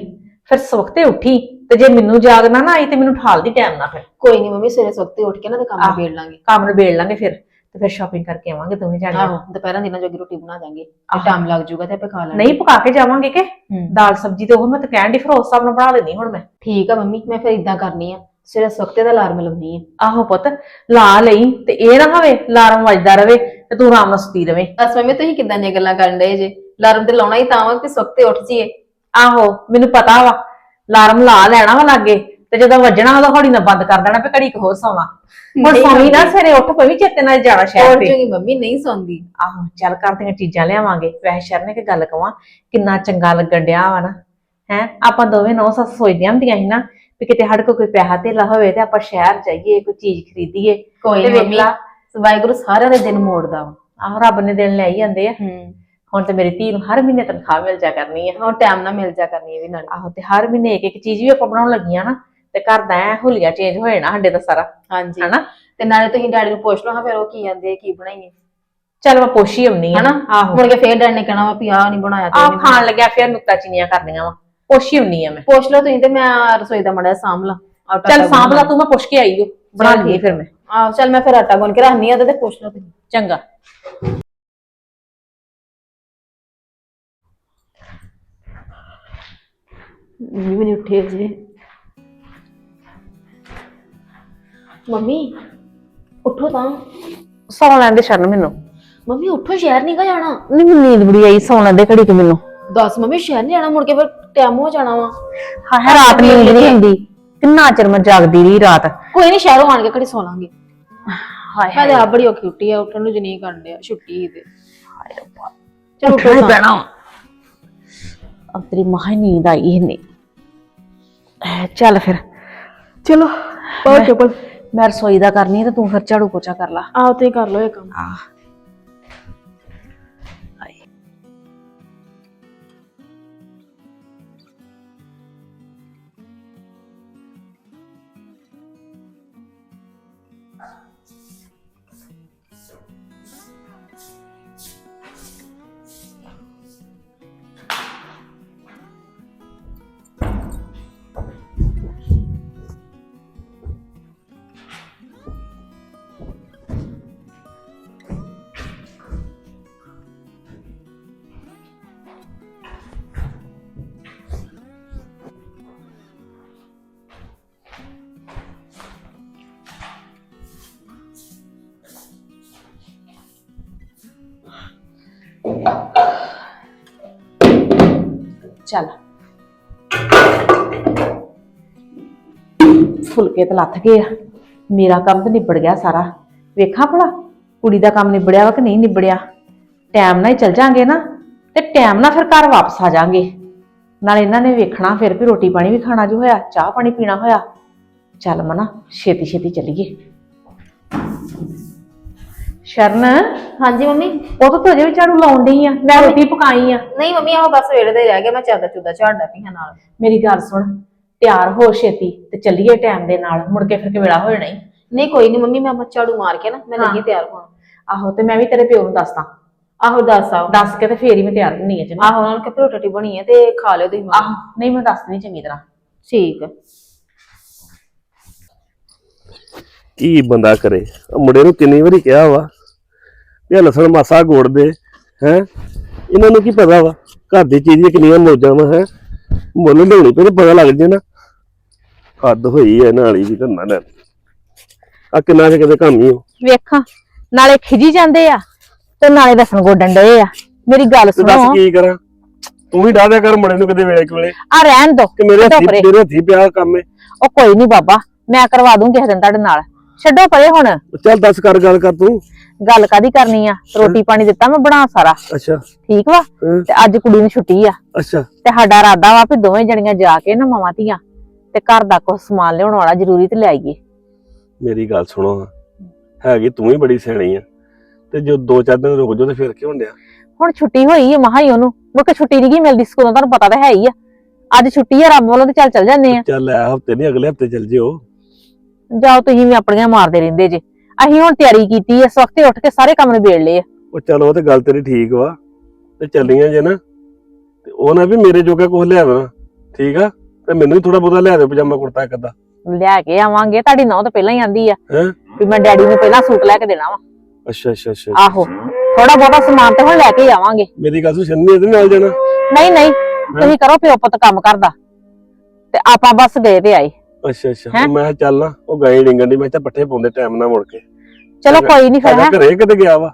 ਫਿਰ ਸਵਖਤੇ ਉੱਠੀ। ਤੇ ਜੇ ਮੈਨੂੰ ਜਾਗਣਾ ਨਾ ਆਈ ਤੇ ਮੈਨੂੰ ਠਾਲ ਦੀ ਟਾਈਮ ਨਾ ਫਿਰ। ਕੋਈ ਨਹੀਂ ਮੰਮੀ ਸਵੇਰੇ ਸੁੱਤੇ ਉੱਠ ਕੇ ਨਾ ਤੇ ਕੰਮ ਆਹ। ਨਿਬੇੜ ਲਾਂਗੇ। ਕੰਮ ਨਿਬੇੜ ਲਾਂਗੇ ਫਿਰ ਤੇ ਫਿਰ ਸ਼ਾਪਿੰਗ ਕਰਕੇ ਆਵਾਂਗੇ ਦੋਵੇਂ ਜਾਣੇ। ਆਹੋ ਦੁਪਹਿਰਾਂ ਦਿਨਾਂ ਜੋਗੀ ਰੋਟੀ ਬਣਾ ਦਾਂਗੇ ਤੇ ਆਹੋ। ਟਾਈਮ ਲੱਗ ਜਾਊਗਾ ਤੇ ਆਪੇ ਖਾ ਲਾਂਗੇ। ਨਹੀਂ ਪਕਾ ਕੇ ਜਾਵਾਂਗੇ ਕਿ? ਹੂੰ। ਦਾਲ ਸਬਜ਼ੀ ਤੇ ਉਹ ਮੈਂ ਤਾਂ ਕਹਿਣ ਦੀ ਫਿਰ ਉਸ ਹਿਸਾਬ ਨਾਲ ਬਣਾ ਲੈਣੀ ਹੁਣ ਮੈਂ। ਠੀਕ ਆ ਮੰਮੀ ਮੈਂ ਫਿਰ ਇਦਾਂ ਕਰਨੀ ਆ। ਸਵੇਰੇ ਸੁੱਤੇ ਦਾ ਅਲਾਰਮ ਲਾਉਣੀ ਆ। ਆਹੋ ਪੁੱਤ ਲਾ ਲਈ ਤੇ ਇਹ ਨਾ ਹੋਵੇ ਅਲਾਰਮ ਵੱਜਦਾ ਰਵੇ ਤੇ ਤੂੰ ਆਰਾਮ ਨਾਲ ਸੁੱਤੀ ਰਵੇਂ। ਦੱਸ ਮੰਮੀ ਤੁਸੀਂ ਕਿਦਾਂ ਦੀਆਂ ਗੱਲਾਂ ਕਰਨ ਡਏ ਜੇ? ਅਲਾਰਮ ਤੇ ਲਾਉਣਾ ਹੀ ਤਾਂ ਵਾ ਕਿ ਸੁੱਤੇ ਉੱਠ ਜੀਏ ਆਹੋ ਮੈਨੂੰ ਪਤਾ ਵਾ। ਅਲਾਰਮ ਲਾ ਲੈਣਾ ਵਾ ਲਾਗੇ ਤੇ ਜਦੋਂ ਵੱਜਣਾ ਉਹਦਾ ਹੌਲੀ ਨਾਲ ਬੰਦ ਕਰ ਦੇਣਾ ਵੀ ਘੜੀ ਕੁ ਹੋਰ ਸੌਣਾ ਹੁਣ ਨਹੀਂ ਸੌਣੀ ਨਾ। ਸਵੇਰੇ ਉੱਠ ਪਈ ਚੇਤੇ ਨਾਲ ਜਾਣਾ ਸ਼ਹਿਰ ਤੇ। ਜੂਗੀ ਮੰਮੀ ਨਹੀਂ ਸੌਂਦੀ। ਆਹੋ ਚੱਲ ਕਰਦੀਆਂ ਚੀਜ਼ਾਂ ਲਿਆਵਾਂਗੇ। ਵੈਸੇ ਸ਼ਰਨ ਕੇ ਗੱਲ ਕਵਾਂ ਕਿੰਨਾ ਚੰਗਾ ਲੱਗਣ ਡਿਆ ਵਾ ਨਾ। ਹੈ ਆਪਾਂ ਦੋਵੇਂ ਨੌ ਸੱਸ ਸੋਚਦੀਆਂ ਹੁੰਦੀਆਂ ਸੀ ਨਾ ਵੀ ਕਿਤੇ ਸਾਡੇ ਕੋਲ ਕੋਈ ਪੈਸਾ ਧੇਲਾ ਹੋਵੇ ਤੇ ਆਪਾਂ ਸ਼ਹਿਰ ਜਾਈਏ ਕੋਈ ਚੀਜ਼ ਖਰੀਦੀਏ। ਕੋਈ ਤੇ ਨੀ ਵੇਖ ਮੰਮੀ ਲਾ ਵਾਹਿਗੁਰੂ ਸਾਰਿਆਂ ਦੇ ਦਿਨ ਮੋੜਦਾ ਵਾ। ਆਹੋ ਰੱਬ ਨੇ ਦਿਨ ਲੈ ਹੀ ਜਾਂਦੇ ਆ। ਹੂੰ। ਹੁਣ ਤੇ ਮੇਰੀ ਧੀ ਨੂੰ ਹਰ ਮਹੀਨੇ ਤਨਖਾਹ ਮਿਲ ਜਾ ਕਰਨੀ ਆ ਹੁਣ ਟਾਈਮ ਨਾਲ ਮਿਲ ਜਾ ਕਰਨੀ ਇਹ ਵੀ ਨਾਲ। ਆਹੋ ਤੇ ਹਰ ਮਹੀਨੇ ਇੱਕ ਇੱਕ ਚੀਜ਼ ਵੀ ਆਪਾਂ ਬਣਾਉਣ ਲੱਗੀਆਂ ਨਾ ਤੇ ਘਰ ਦਾ ਐ ਹੁਲੀਆ ਚੇਂਜ ਹੋ ਜਾਣਾ ਸਾਡੇ ਦਾ ਸਾਰਾ। ਹਾਂਜੀ। ਹਨਾ? ਤੇ ਨਾਲੇ ਤੁਸੀਂ ਡੈਡੀ ਨੂੰ ਪੁੱਛ ਲਓ ਹਾਂ ਫਿਰ ਉਹ ਕੀ ਜਾਂਦੇ ਕੀ ਬਣਾਈਏ? ਚੱਲ ਮੈਂ ਪੁੱਛ ਹੀ ਆਉਣੀ ਆ ਹਨਾ? ਆਹੋ। ਮੁੜ ਕੇ ਫੇਰ ਡੈਡੀ ਨੇ ਕਹਿਣਾ ਵਾ ਵੀ ਆਹ ਨਹੀਂ ਬਣਾਇਆ ਤੇ ਆਹ ਖਾਣ ਲੱਗਿਆ ਫਿਰ ਨੁਕਤਾ ਚੀਨੀਆਂ ਕਰਨੀਆਂ ਵਾ। ਪੁੱਛ ਹੀ ਆਉਣੀ ਆ ਮੈਂ। ਪੁੱਛ ਲਓ ਤੁਸੀਂ ਤੇ ਮੈਂ ਰਸੋਈ ਦਾ ਮੜਾ ਸਾਂਭ ਲਾਂ। ਆਟਾ ਚੱਲ ਸਾਂਭ ਲਾ ਤੂੰ ਮੈਂ ਪੁੱਛ ਕੇ ਆਈ ਓ ਬਣਾ ਲਈ। ਫਿਰ ਮੈਂ। ਆਹ ਚੱਲ ਮੈਂ ਫਿਰ ਆਟਾ ਗੁੰਨ ਕੇ ਰੱਖਨੀ ਆ ਤੇ ਪੁੱਛ ਲਓ ਤੁਸੀਂ। ਚੰਗਾ। ਮੰਮੀ ਵੀ ਨਹੀਂ ਉੱਠੇ ਜੀ। ਮੰਮੀ ਉੱਠੋ ਤਾਂ। ਸੌਣ ਲੈਂਦੇ ਸ਼ਰਨ ਮੈਨੂੰ। ਮੰਮੀ ਉੱਠੋ ਸ਼ਹਿਰ ਨਹੀਂ ਗਾ ਜਾਣਾ। ਨਹੀਂ ਮੈਨੂੰ ਨੀਂਦ ਬੜੀ ਆਈ ਸੌਣ ਲੈਂਦੇ ਘੜੀ ਕਿ ਮੈਨੂੰ। ਦੱਸ ਮੰਮੀ ਸ਼ਹਿਰ ਨਹੀਂ ਜਾਣਾ ਮੁੜ ਕੇ ਫਿਰ ਟਾਈਮ ਹੋ ਜਾਣਾ ਵਾ। ਹਾਂ ਹੈ ਰਾਤ ਨੂੰ ਨੀਂਦ ਨਹੀਂ ਹੁੰਦੀ ਕਿੰਨਾ ਚਿਰ ਮੈਂ ਜਾਗਦੀ ਰਹੀ ਰਾਤ। ਕੋਈ ਨਹੀਂ ਸ਼ਹਿਰੋਂ ਆਣ ਕੇ ਘੜੀ ਸੌ ਲਾਂਗੇ। ਹਾਏ ਮੈਂ ਤਾਂ ਆਪ ਬੜੀ ਔਖੀ ਉੱਠੀ ਆ ਉੱਠਣ ਨੂੰ ਜਨੀ ਕਰਨ ਡਿਆ ਛੁੱਟੀ ਸੀ ਤੇ। ਚਲੋ ਉੱਠਣਾ ਹੀ। ਪੈਣਾ ਅਬ ਤੇਰੀ ਮਾਂ ਹੀ ਨੀਂਦ ਆਈ ਇਹਨੇ। ਚੱਲ ਫਿਰ। ਚਲੋ ਮੈਂ- ਚੁੱਪ। ਮੈਂ ਰਸੋਈ ਦਾ ਕਰਨੀ ਤੇ ਤੂੰ ਫਿਰ ਝਾੜੂ ਪੋਚਾ ਕਰ ਲਾ। ਆਹ ਤੇ ਕਰ ਲਓ ਇਹ ਕੰਮ। ਆ ਚੱਲ। ਫੁਲਕੇ ਤੇ ਲੱਥ ਗਏ ਆ। ਮੇਰਾ ਕੰਮ ਤੇ ਨਿਬੜ ਗਿਆ ਸਾਰਾ। ਵੇਖਾਂ ਭਲਾ, ਕੁੜੀ ਦਾ ਕੰਮ ਨਿਬੜਿਆ ਵਾ ਕਿ ਨਹੀਂ ਨਿਬੜਿਆ? ਟਾਈਮ ਨਾਲ ਹੀ ਚੱਲ ਜਾਾਂਗੇ ਨਾ, ਤੇ ਟਾਈਮ ਨਾਲ ਫਿਰ ਘਰ ਵਾਪਸ ਆ ਜਾਾਂਗੇ। ਨਾਲ ਇਹਨਾਂ ਨੇ ਵੇਖਣਾ ਫਿਰ ਵੀ ਰੋਟੀ ਪਾਣੀ ਵੀ ਖਾਣਾ ਜੋ ਹੋਇਆ, ਚਾਹ ਪਾਣੀ ਪੀਣਾ ਹੋਇਆ। ਚੱਲ ਮਨਾ ਛੇਤੀ ਛੇਤੀ ਚੱਲੀਏ। ਸ਼ਰਨ? ਹਾਂਜੀ ਮੰਮੀ। ਉਹ ਤਾਂ ਤੂੰ ਅਜੇ ਵੀ ਝਾੜੂ ਲਾਉਣ ਡਈ ਆ? ਮੈਂ ਰੋਟੀ ਪਕਾਈ ਆ। ਨਹੀਂ ਮੰਮੀ ਆਹ ਬਸ ਵੇਲੇ ਦੇ ਰਹਿ ਗਿਆ ਮੈਂ ਚਾਦਰ ਚੁੱਦਾ ਝਾੜਦਾ ਪਈ ਹਾਂ ਨਾਲ। ਮੇਰੀ ਗੱਲ ਸੁਣ ਤਿਆਰ ਹੋ ਛੇਤੀ ਤੇ ਚੱਲੀਏ ਟਾਈਮ ਦੇ ਨਾਲ ਮੁੜ ਕੇ ਫਿਰ ਕਿ ਵੇਲਾ ਹੋ ਜਾਣਾ ਈ ਨਹੀਂ ਕੋਈ ਨਹੀਂ ਮੰਮੀ ਮੈਂ ਬਸ ਝਾੜੂ ਮਾਰ ਕੇ ਨਾ ਮੈਂ ਲੱਗੀ। ਤਿਆਰ ਹੋਣ। ਆਹੋ ਤੇ ਮੈਂ ਵੀ ਤੇਰੇ ਪਿਓ ਨੂੰ ਦੱਸਦਾ। ਆਹੋ ਦੱਸ ਆਓ ਦੱਸ ਕੇ ਤੇ ਫੇਰ ਹੀ ਮੈਂ ਤਿਆਰ ਹੁੰਨੀ ਆ ਚੰਗਾ। ਆਹੋ ਉਹਨਾਂ ਨੂੰ ਕਿ ਰੋਟੀ ਬਣੀ ਹੈ ਤੇ ਖਾ ਲਿਓ ਤੁਸੀਂ ਮੰਮੀ। ਆਹੋ ਨਹੀਂ ਮੈਂ ਦੱਸਦੀ ਚੰਗੀ ਤਰ੍ਹਾਂ। ਠੀਕ ਆ। ਕੀ ਬੰਦਾ ਕਰੇ? ਆਹ ਮੁੰਡੇ ਨੂੰ ਕਿੰਨੀ ਵਾਰੀ ਕਿਹਾ ਵਾ? ਆਹ ਲਸਣ ਮਾਸਾ ਗੋੜ ਦੇ ਹੈ। ਇਹਨਾਂ ਨੂੰ ਕੀ ਪਤਾ ਵਾ? ਘਰ ਦੀ ਚੀਜ਼ ਕਿੰਨੀਆਂ ਮੌਜਾਂ ਵਾ ਹੈ। ਮੁੱਲ ਲਿਆਉਣੀ ਤੇ ਪਤਾ ਲੱਗ ਜੇ ਨਾ। ਹੱਦ ਹੋਈ ਐ ਨਾਲੀ ਵੀ ਧੰਨਾ ਲੈ। ਆ ਕਿੰਨਾ ਚ ਕਿਤੇ ਕੰਮ ਹੀ ਹੋ ਵੇਖਾਂ ਨਾਲੇ ਖਿਜੀ ਜਾਂਦੇ ਆ ਤੇ ਨਾਲੇ ਰਸਨ ਗੋਡਣ ਡਏ ਆ। ਮੇਰੀ ਗੱਲ ਤੇ ਦੱਸ ਸੁਣੋ। ਕੀ ਕਰਾਂ? ਤੂੰ ਵੀ ਡਾਹ ਦਿਆ ਕਰ ਮੁੰਡੇ ਨੂੰ ਕਿਤੇ ਵੇਲੇ ਕੋਲੇ ਆ ਰਹਿਣ ਦੋ ਕਿ ਮੇਰੇ ਹੱਥੀ। ਮੇਰੇ ਹੱਥੀ ਪਿਆ ਕੰਮ ਏ। ਉਹ ਕੋਈ ਨਹੀਂ ਬਾਬਾ ਮੈਂ ਕਰਵਾ ਦੂੰ ਕਿਸੇ ਦਿਨ ਤੁਹਾਡੇ ਨਾਲ। ਛੱਡੋ ਪਰੇ ਹੁਣ। ਚੱਲ ਦੱਸ ਕਰ ਗੱਲ ਕਰ ਤੂੰ। ਗੱਲ ਕਾਦੀ ਕਰਨੀ ਆ? ਰੋਟੀ ਪਾਣੀ ਦਿੱਤਾ ਮੈਂ ਬਣਾ ਸਾਰਾ। ਅੱਛਾ। ਠੀਕ ਵਾ? ਤੇ ਅੱਜ ਕੁੜੀ ਨੂੰ ਛੁੱਟੀ ਆ। ਅੱਛਾ। ਤੇ ਸਾਡਾ ਇਰਾਦਾ ਵਾ ਵੀ ਦੋਵੇਂ ਜਣੀਆਂ ਜਾ ਕੇ ਨਾ ਮਾਵਾਂ ਧੀਆਂ ਤੇ ਘਰ ਦਾ ਕੁਝ ਸਮਾਨ ਲਿਆਉਣ ਵਾਲਾ ਜ਼ਰੂਰੀ ਤੇ ਲਿਆਈਏ। ਮੇਰੀ ਗੱਲ ਸੁਣੋ ਹਾਂ। ਹੈਗੀ ਤੂੰ ਹੀ ਬੜੀ ਸਿਆਣੀ ਆ। ਤੇ ਜੋ ਦੋ ਚਾਰ ਦਿਨ ਰੁਕ ਜਾਓ ਤੇ ਫਿਰ ਕੀ ਹੁੰਦਿਆ? ਹੁਣ ਛੁੱਟੀ ਹੋਈ ਹੈ ਮਹਾ ਹੀ ਉਹਨੂੰ ਮੁੜ ਕੇ ਛੁੱਟੀ ਨਹੀਂ ਗਈ ਮਿਲਦੀ ਸਕੂਲੋਂ ਤੁਹਾਨੂੰ ਪਤਾ ਤਾਂ ਹੈ ਹੀ ਆ। ਅੱਜ ਛੁੱਟੀ ਆ ਰੱਬ ਵੱਲੋਂ ਤੇ ਚੱਲ ਚੱਲ ਜਾਂਦੇ ਆ। ਚੱਲ ਐ ਹਫ਼ਤੇ ਨਹੀਂ ਅਗਲੇ ਹਫ਼ਤੇ ਚੱਲ ਜਿਓ। ਜਾਓ ਤੁਸੀਂ ਵੀ ਆਪਣੀਆਂ ਮਾਰਦੇ ਰਹਿੰਦੇ ਜੇ। ਅਸੀਂ ਹੁਣ ਤਿਆਰੀ ਕੀਤੀ ਇਸ ਵਕਤੇ ਉੱਠ ਕੇ ਸਾਰੇ ਕੰਮ ਨਿਬੇੜ ਲਏ ਆ ਉਹ ਚਲ ਉਹ ਤੇ ਗੱਲ ਤੇਰੀ ਠੀਕ ਵਾ ਤੇ ਚੱਲੀਆਂ ਜੇ ਨਾ ਤੇ ਉਹ ਨਾ ਵੀ ਮੇਰੇ ਜੋਗਾ ਕੁਝ ਲਿਆ ਦੇਣਾ ਠੀਕ ਆ? ਤੇ ਮੈਨੂੰ ਵੀ ਥੋੜਾ ਬਹੁਤਾ ਲਿਆ ਦੇ ਪਜਾਮਾ ਕੁੜਤਾ ਇੱਕ ਅੱਧਾ। ਲਿਆ ਕੇ ਆਵਾਂਗੇ ਤੁਹਾਡੀ ਨੌ ਤਾਂ ਪਹਿਲਾਂ ਹੀ ਆਂਦੀ ਆ। ਹੈਂ? ਵੀ ਮੈਂ ਡੈਡੀ ਨੂੰ ਪਹਿਲਾਂ ਸੂਟ ਲੈ ਕੇ ਦੇਣਾ ਵਾ। ਅੱਛਾ ਅੱਛਾ ਅੱਛਾ। ਆਹੋ ਥੋੜਾ ਬਹੁਤਾ ਸਮਾਨ ਤੇ ਹੁਣ ਲੈ ਕੇ ਹੀ ਆਵਾਂਗੇ। ਮੇਰੀ ਗੱਲ ਸੁਣ ਸ਼ੰਨੀ ਇਹਦੇ ਨਾਲ ਜਾਣਾ। ਨਹੀਂ ਨਹੀਂ ਤੁਸੀਂ ਕਰੋ ਪਿਓ ਪੁੱਤ ਕੰਮ ਕਰਦਾ। ਤੇ ਆਪਾਂ ਬਸ ਗਏ ਤੇ ਆਏ। ਅੱਛਾ ਅੱਛਾ। ਹੈਂ? ਮੈਂ ਕਿਹਾ ਚੱਲ ਨਾ ਉਹ ਗਾਈ ਡਿੰਗਣ ਦੀ ਮੈਂ ਤਾਂ ਪੱਠੇ ਪਾਉਂਦੇ ਟਾਈਮ ਨਾਲ ਮੁੜ ਕੇ। ਚਲੋ ਕੋਈ ਨਹੀਂ ਫਿਰ ਹੈਂ। ਘਰੇ ਕਿਤੇ ਗਿਆ ਵਾ?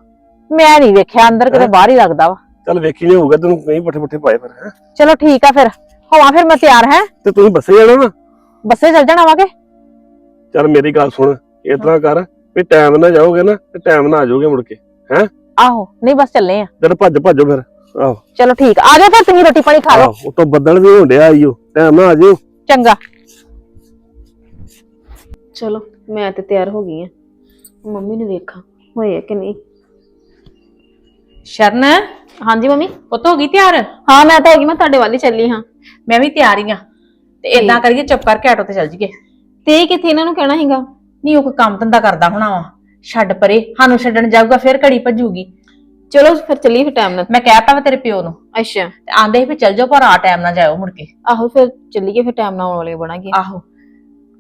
ਮੈਂ ਨਹੀਂ ਵੇਖਿਆ ਅੰਦਰ ਕਿਤੇ? ਬਾਹਰ ਹੀ ਲੱਗਦਾ ਵਾ। ਚੱਲ ਵੇਖੀ ਨਹੀਂ ਹੋਊਗਾ ਤੈਨੂੰ ਕਹੀਂ ਪੱਠੇ ਪੁੱਠੇ ਪਾਏ ਫਿਰ ਹੈਂ? ਚਲੋ ਠੀਕ ਆ ਫਿਰ। ਹੋਵਾਂ ਫਿਰ ਮੈਂ ਤਿਆਰ ਹੈ? ਤੇ ਤੂੰ ਬੱਸੇ ਜਾਣਾ ਨਾ ਬੱਸੇ ਚੱਲ ਜਾਣਾ ਵਾਗੇ ਚੱਲ ਮੇਰੀ ਗੱਲ ਸੁਣ ਇਸ ਤਰ੍ਹਾਂ ਕਰ ਵੀ ਟਾਈਮ ਨਾਲ ਜਾਓਗੇ ਨਾ ਤੇ ਟਾਈਮ ਨਾਲ ਆ ਜਾਓਗੇ ਮੁੜ ਕੇ ਆਹੋ ਨਹੀਂ ਬਸ ਚੱਲੇ ਆ। ਚੱਲ ਭੱਜ ਭੱਜੋ ਫਿਰ ਆਹੋ। ਚਲੋ ਠੀਕ ਆ ਜਾਓ ਫਿਰ ਤੁਸੀਂ ਰੋਟੀ ਪਾਣੀ ਖਾ ਲਓ। ਆਹੋ ਉਤੋਂ ਬੱਦਲ ਵੀ ਹੁੰਦਿਆ ਆਈਓ ਟਾਈਮ ਨਾਲ ਆ ਜਿਓ। ਚੰਗਾ। ਚਲੋ ਮੈਂ ਤੇ ਤਿਆਰ ਹੋ ਗਈ ਆ। ਮੰਮੀ ਨੂੰ ਵੇਖਾਂ ਹੋਏ ਆ ਕਿ ਨਹੀਂ। ਸ਼ਰਨ? ਹਾਂਜੀ ਮੰਮੀ? ਪੁੱਤ ਹੋ ਗਈ ਤਿਆਰ? ਹਾਂ ਮੈਂ ਤਾਂ ਹੋ ਗਈ ਮੈਂ ਤੁਹਾਡੇ ਵੱਲ ਹੀ ਚੱਲੀ ਹਾਂ। ਮੈਂ ਵੀ ਤਿਆਰ ਹੀ ਆ। ਤੇ ਇਦਾਂ ਕਰੀਏ ਚੁੱਪ ਕਰਕੇ ਆਟੋ ਤੇ ਚੱਲ ਜੀਏ ਤੇ ਇਹ ਕਿੱਥੇ ਇਹਨਾਂ ਨੂੰ ਕਹਿਣਾ ਹੈਗਾ ਨਹੀਂ ਉਹ ਕੋਈ ਕੰਮ ਧੰਦਾ ਕਰਦਾ ਹੋਣਾ ਵਾ। ਛੱਡ ਪਰੇ ਸਾਨੂੰ ਛੱਡਣ ਜਾਊਗਾ ਫਿਰ ਘੜੀ ਭੱਜੂਗੀ। ਚਲੋ ਫਿਰ ਚੱਲੀਏ ਫਿਰ ਟਾਈਮ ਨਾਲ। ਮੈਂ ਕਹਿਤਾ ਵਾ ਤੇਰੇ ਪਿਓ ਨੂੰ। ਅੱਛਾ। ਤੇ ਆਂਦੇ ਸੀ ਵੀ ਚੱਲ ਜਾਓ ਪਰ ਆ ਟਾਈਮ ਨਾਲ ਜਾਇਓ ਮੁੜ ਕੇ। ਆਹੋ ਫਿਰ ਚੱਲੀਏ ਫਿਰ ਟਾਈਮ ਨਾਲ ਆਉਣ ਵਾਲੇ ਬਣਾਂਗੇ। ਆਹੋ।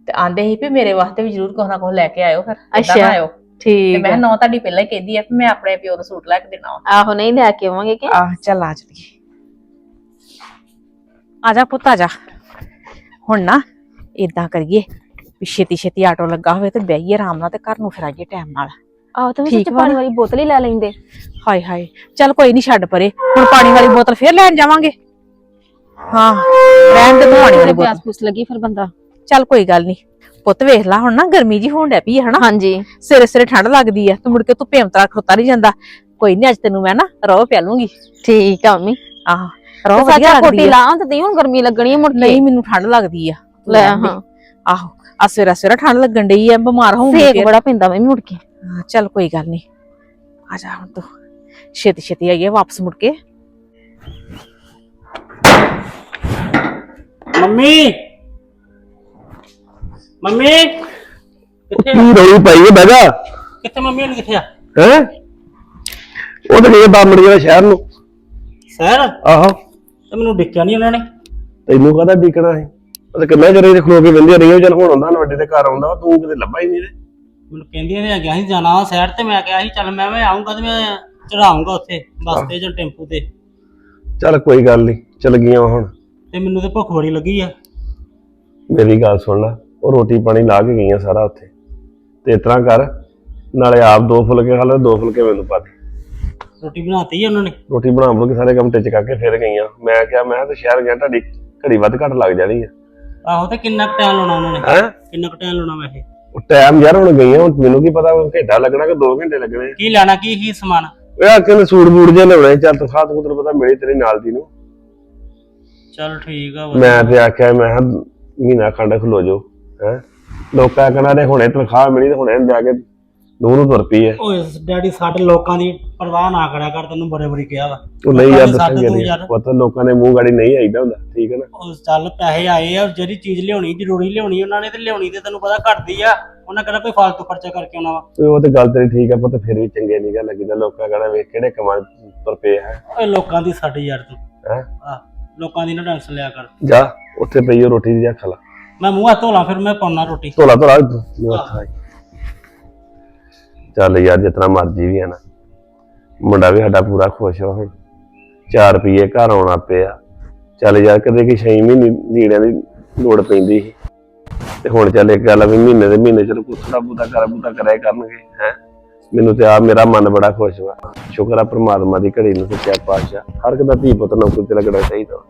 ਤੇ ਆਂਦੇ ਸੀ ਵੀ ਮੇਰੇ ਵਾਸਤੇ ਵੀ ਜ਼ਰੂਰ ਕੁਛ ਨਾ ਕੁਛ ਲੈ ਕੇ ਆਇਓ ਫਿਰ ਏਦਾਂ ਅੱਛਾ। ਆਇਓ। ਤੇ ਠੀਕ ਮੈਂ ਨੌ ਤੁਹਾਡੀ ਪਹਿਲਾਂ ਹੀ ਕਹਿੰਦੀ ਆ ਵੀ ਮੈਂ ਆਪਣੇ ਪਿਓ ਦਾ ਸੂਟ ਲੈ ਕੇ ਦੇਣਾ ਵਾ। ਆਹੋ ਨਹੀਂ ਲੈ ਕੇ ਆਵਾਂਗੇ ਕਿ? ਆਹ ਚੱਲ ਆ ਜਲੀਏ ਆ ਜਾ ਪੁੱਤ ਆ ਜਾ। ਹੁਣ ਨਾ ਇਦਾਂ ਕਰੀਏ ਵੀ ਛੇਤੀ ਛੇਤੀ ਆਟੋ ਲੱਗਾ ਹੋਵੇ ਤੇ ਬਹਿਈਏ ਆਰਾਮ ਨਾਲ ਤੇ ਘਰ ਨੂੰ ਫਿਰ ਆਈਏ ਟਾਈਮ ਨਾਲ। ਆਹੋ ਤੇ ਠੀਕ ਵਿੱਚ ਵਾ ਪਾਣੀ ਨਾ? ਵਾਲੀ ਬੋਤਲ ਹੀ ਲੈ ਲੈਂਦੇ। ਹਾਏ ਹਾਏ। ਚੱਲ ਕੋਈ ਨਹੀਂ ਛੱਡ ਪਰੇ ਹੁਣ ਪਾਣੀ ਵਾਲੀ ਬੋਤਲ ਫੇਰ ਲੈਣ ਜਾਵਾਂਗੇ। ਹਾਂ ਰਹਿਣ ਦੇ ਤੂੰ ਪਾਣੀ ਵਾਲੀ ਬੋਤਲ। ਪਿਆਸ ਪੁੱਸ ਲੱਗੀ ਫਿਰ ਬੰਦਾ। ਚੱਲ ਕੋਈ ਗੱਲ ਨਹੀਂ ਪੁੱਤ ਵੇਖ ਲੈ ਹੁਣ ਨਾ ਗਰਮੀ ਜੀ ਹੋਣ ਡੈ ਪਈ ਹੈ ਹਨਾ? ਹਾਂਜੀ। ਸਿਰੇ ਸਿਰੇ ਠੰਡ ਲੱਗਦੀ ਆ ਤੇ ਮੁੜ ਕੇ ਤੂੰ ਭੇਮਤਰਾ ਖਲੋਤਾ ਨਹੀਂ ਜਾਂਦਾ। ਕੋਈ ਨਹੀਂ ਅੱਜ ਤੈਨੂੰ ਮੈਂ ਨਾ ਰੋ ਪਿਆ ਲੂੰਗੀ। ਠੀਕ ਆ ਮੰਮੀ। ਆਹ ਰੋ ਤੇ ਵਧੀਆ ਲੱਗਦੀ ਕੋਟੀ ਆ। ਲਾਂ ਤੇ ਹੁਣ ਗਰਮੀ ਲੱਗਣੀ ਹੈ ਮੁੜ ਕੇ। ਨਹੀਂ ਮੈਨੂੰ ਠੰਡ ਲੱਗਦੀ ਆ। ਲੈ। ਹਾਂ। ਆਹੋ ਆ ਸਵੇਰਾ ਸਵੇਰਾ ਠੰਡ ਲੱਗਣ ਡਈ ਆ ਬਿਮਾਰ ਹੋਊਂਗੀ ਸੇਕ। ਬੜਾ ਪੈਂਦਾ ਮੰਮੀ ਮੁੜ ਕੇ। ਹਾਂ, ਚੱਲ ਕੋਈ ਗੱਲ ਨਹੀਂ ਆ ਜਾ ਹੁਣ ਤੂੰ। ਛੇਤੀ ਛੇਤੀ ਆਈਏ ਵਾਪਸ ਮੁੜ ਕੇ। ਮੰਮੀ! ਮੰਮੀ ਕਿੱਥੇ ਕੀ ਰੋਈ ਪਾਈ ਹੈ ਜਾ। ਕਿੱਥੇ ਮੰਮੀ ਹੋਣੀ ਕਿੱਥੇ ਆ? ਹੈ? ਉਹ ਤਾਂ ਗਏ ਬਾਮੜੀ ਵਾਲੇ ਸ਼ਹਿਰ ਨੂੰ। ਸਹਿਰ? ਆਹੋ। ਤੇ ਮੈਨੂੰ ਡਿੱਕਿਆ ਨਹੀਂ ਉਹਨਾਂ ਨੇ। ਤੈਨੂੰ ਕਹਦਾ ਡੀਕਣਾ ਸੀ? ਉਹ ਤਾਂ ਕਿੰਨਾ ਚਿਰ ਇਹ ਖਲੋ ਕੇ ਬੰਦੇ ਰਹੀਓ ਚੱਲ ਹੁਣ ਆਉਂਦਾ ਨਾ ਵੱਡੇ ਦੇ ਘਰ ਆਉਂਦਾ ਤੂੰ ਕਿਤੇ ਲੱਭਾ ਹੀ ਨਹੀਂ ਰੇ ਮੈਨੂੰ ਕਹਿੰਦੀਆਂ ਨੇ ਗਿਆ ਸੀ ਜਾਣਾ ਵਾ ਸ਼ਹਿਰ ਤੇ ਮੈਂ ਕਿਹਾ ਸੀ ਚੱਲ ਮੈਂ ਮੈਂ ਆਉਂਗਾ ਤੇ ਮੈਂ ਚੜਾਉਂਗਾ ਉੱਥੇ ਬੱਸ ਤੇ ਜਾਂ ਟੈਂਪੂ ਤੇ। ਚੱਲ ਕੋਈ ਗੱਲ ਨਹੀਂ ਚੱਲ ਗਈਆਂ ਹੁਣ। ਤੇ ਮੈਨੂੰ ਤੇ ਭੁੱਖ ਬੜੀ ਲੱਗੀ ਆ। ਮੇਰੀ ਗੱਲ ਸੁਣ ਲੈ। ਉਹ ਰੋਟੀ ਪਾਣੀ ਲਾ ਕੇ ਗਈਆਂ ਸਾਰਾ ਉੱਥੇ। ਤੇ ਇਸ ਤਰ੍ਹਾਂ ਕਰ ਨਾਲੇ ਆਪ ਦੋ ਫੁਲਕੇ ਖਾ ਲੈ ਦੋ ਫੁਲਕੇ ਮੈਨੂੰ ਪਾ ਦੇ। ਰੋਟੀ ਬਣਾਤੀ ਆ ਉਹਨਾਂ ਨੇ? ਰੋਟੀ ਬਣਾ ਬਲੋ ਕੇ ਸਾਰੇ ਕੰਮ ਟਿਚ ਕਰਕੇ ਫਿਰ ਗਈਆਂ। ਮੈਂ ਕਿਹਾ ਮੈਂ ਤਾਂ ਸ਼ਹਿਰ ਗਿਆ ਤੁਹਾਡੀ ਘੜੀ ਵੱਧ ਘੱਟ ਲੱਗ ਜਾਣੀ ਆ। ਆਹੋ ਤੇ ਕਿੰਨਾ ਟਾਈਮ ਲਾਉਣਾ ਉਹਨਾਂ ਨੇ? ਹੈ? ਕਿੰਨਾ ਟਾਈਮ ਲਾਉਣਾ ਵੈਸੇ? ਉਹ ਟਾਈਮ ਯਾਰ ਹੁਣ ਗਈਆਂ ਹੁਣ ਮੈਨੂੰ ਕੀ ਪਤਾ ਹੁਣ ਘੰਟਾ ਲੱਗਣਾ ਕਿ 2 ਘੰਟੇ ਲੱਗਣੇ ਕੀ ਲੈਣਾ ਕੀ ਕੀ ਸਮਾਨ? ਓਏ ਆ ਕਹਿੰਦੇ ਸੂਟ ਬੂਟ ਜੇ ਲਿਆਉਣੇ ਚੱਲ ਤੂੰ ਖਾਤ ਕੁਦਰ ਪਤਾ ਮਿਲੀ ਤੇਰੀ ਨਾਲ ਦੀ ਨੂੰ। ਚੱਲ ਠੀਕ ਆ ਮੈਂ ਤੇ ਆਖਿਆ ਮੈਂ ਕਿਹਾ ਮਹੀਨਾ ਖੰਡ ਖਲੋ ਜੋ ਹੈ? ਲੋਕਾਂ ਕਹਿੰਦਾ ਨੇ ਹੁਣੇ ਤਨਖਾਹ ਮਿਲੀ ਤੇ ਹੁਣੇ ਜਾ ਕੇ ਦੂਰ ਨੂੰ ਤੁਰ ਪਈ ਹੈ। ਓਏ ਡੈਡੀ ਸਾਡੇ ਲੋਕਾਂ ਦੀ ਪਰਵਾਹ ਨਾ ਕਰਿਆ ਕਰ ਤੈਨੂੰ ਬੜੇ ਬੜੀ ਕਿਹਾ ਵਾ। ਉਹ ਨਹੀਂ ਯਾਰ ਦੇ ਦੱਸਾਂਗੇ ਨਹੀਂ। ਪਤਾ ਲੋਕਾਂ ਨੇ ਮੂੰਹ ਗਾੜੀ ਨਹੀਂ ਆਈਦਾ ਹੁੰਦਾ ਠੀਕ ਹੈ ਨਾ? ਉਹ ਚੱਲ ਪੈਸੇ ਆਏ ਆ ਜਿਹੜੀ ਚੀਜ਼ ਲਿਆਉਣੀ ਜ਼ਰੂਰੀ ਲਿਆਉਣੀ ਉਹਨਾਂ ਨੇ ਤੇ ਲਿਆਉਣੀ ਤੇ ਤੈਨੂੰ ਪਤਾ ਘਟਦੀ ਆ। ਉਹਨਾਂ ਕਹਿੰਦਾ ਕੋਈ ਫਾਲਤੂ ਖਰਚਾ ਕਰਕੇ ਆਉਣਾ ਵਾ। ਉਹ ਤੇ ਗੱਲ ਤੇਰੀ ਠੀਕ ਆ ਪੁੱਤ ਫਿਰ ਵੀ ਚੰਗੇ ਨਹੀਂ ਗੱਲ ਲੱਗਦਾ। ਲੋਕਾਂ ਕਹਿੰਦਾ ਵੇਖ ਕਿਹੜੇ ਕਮਾਂ ਤੁਰ ਪਏ ਹੈ ਓਏ ਲੋਕਾਂ ਦੀ ਸਾਡੀ ਯਾਰ ਤੂੰ। ਹੈ? ਆ ਲੋਕਾਂ ਦੀ ਨਾ ਟੈਨਸ਼ਨ ਲਿਆ ਕਰ। ਜਾ ਉੱਥੇ ਪਈ ਰੋਟੀ ਦੀ ਜਾ ਖਾ ਲਾ। ਮੈਂ ਮੂੰਹ ਹੱਥ ਧੋਲਾਂ ਫਿਰ ਮੈਂ ਪਾਉਣਾ ਰੋਟੀ। ਧੋਲਾ ਧੋਲਾ ਮੂੰਹ ਹੱਥ ਨਾਲ। ਚੱਲ ਯਾਰ, ਜਿਤਨਾ ਮਰਜ਼ੀ ਵੀ ਹੈ ਨਾ। ਮੁੰਡਾ ਵੀ ਸਾਡਾ ਪੂਰਾ ਖੁਸ਼ ਹੋ ਹੁਣ। 4 ਰੁਪਏ ਘਰ ਆਉਣਾ ਪਿਆ ਚੱਲ ਯਾਰ, ਕਦੇ ਕਿ 6 ਮਹੀਨੇ, ਨੀੜਿਆਂ ਦੀ ਲੋੜ ਪੈਂਦੀ ਸੀ। ਤੇ ਹੁਣ ਚੱਲ ਇੱਕ ਗੱਲ ਆ ਵੀ ਮਹੀਨੇ ਦੇ ਮਹੀਨੇ ਚਲੋ ਕੁਛ ਦਾ ਬੂਤਾ ਕਰ ਬੂਤਾ ਕਰਿਆ ਕਰਨਗੇ, ਹੈ। ਮੈਨੂੰ ਤੇ ਆ ਮੇਰਾ ਮਨ ਬੜਾ ਖੁਸ਼ ਵਾ। ਸ਼ੁਕਰ ਆ ਪ੍ਰਮਾਤਮਾ ਦੀ ਘੜੀ ਨੂੰ ਸੱਚਾ ਪਾਤਸ਼ਾਹ। ਹਰ ਇੱਕ ਦਾ ਧੀ ਪੁੱਤ ਨੌਕਰੀ ਤੇ ਲੱਗਣਾ ਚਾਹੀਦਾ।